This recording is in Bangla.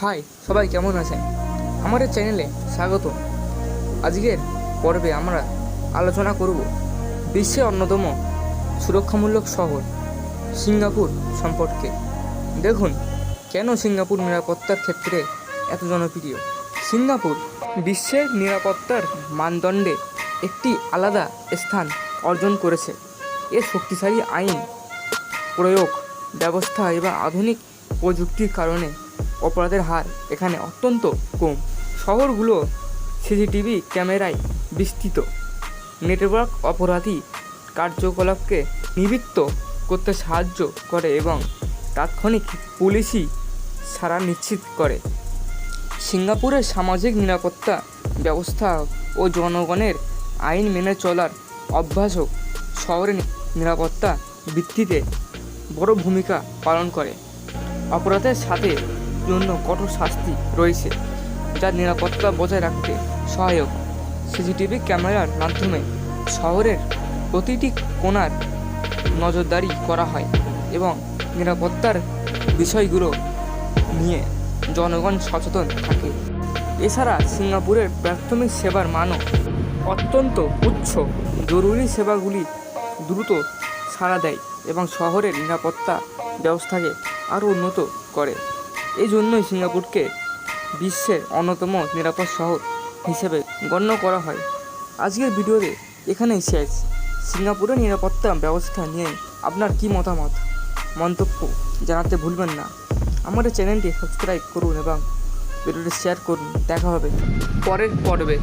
হাই, সবাই কেমন আছেন? আমাদের চ্যানেলে স্বাগত। আজকের পর্বে আমরা আলোচনা করব বিশ্বের অন্যতম সুরক্ষামূলক শহর, সিঙ্গাপুর সম্পর্কে। দেখুন, কেন সিঙ্গাপুর নিরাপত্তার ক্ষেত্রে এত জনপ্রিয়? সিঙ্গাপুর বিশ্বের নিরাপত্তার মানদণ্ডে একটি আলাদা স্থান অর্জন করেছে। এর শক্তিশালী আইন, প্রয়োগ, ব্যবস্থা এবং আধুনিক প্রযুক্তির কারণে অপরাধের হার এখানে অত্যন্ত কম। শহরগুলো সিসিটিভি ক্যামেরায় বিস্তৃত। নেটওয়ার্ক অপরাধী কার্যকলাপকে নিবৃত্ত করতে সাহায্য করে এবং তাৎক্ষণিক পুলিশি ছাড়া নিশ্চিত করে। সিঙ্গাপুরের সামাজিক নিরাপত্তা ব্যবস্থা ও জনগণের আইন মেনে চলার অভ্যাসও শহরের নিরাপত্তা ভিত্তিতে বড় ভূমিকা পালন করে। অপরাধের সাথে জন্য কঠোর শাস্তি রয়েছে, যা নিরাপত্তা বজায় রাখতে সহায়ক। সিসিটিভি ক্যামেরার মাধ্যমে শহরের প্রতিটি কোণার নজরদারি করা হয় এবং নিরাপত্তার বিষয়গুলো নিয়ে জনগণ সচেতন থাকে। এছাড়া সিঙ্গাপুরের প্রাথমিক সেবার মানও অত্যন্ত উচ্চ। জরুরি সেবাগুলি দ্রুত সাড়া দেয় এবং শহরের নিরাপত্তা ব্যবস্থাকে আরও উন্নত করে। এই জন্যই সিঙ্গাপুরকে বিশ্বের অন্যতম নিরাপদ শহর হিসেবে গণ্য করা হয়। আজকের ভিডিওতে এখানেই শেষ। সিঙ্গাপুরের নিরাপত্তা ব্যবস্থা নিয়ে আপনার কি মতামত? মন্তব্য জানাতে ভুলবেন না। আমাদের চ্যানেলটি সাবস্ক্রাইব করুন এবং ভিডিওটি শেয়ার করুন। দেখা হবে পরের পর্বে।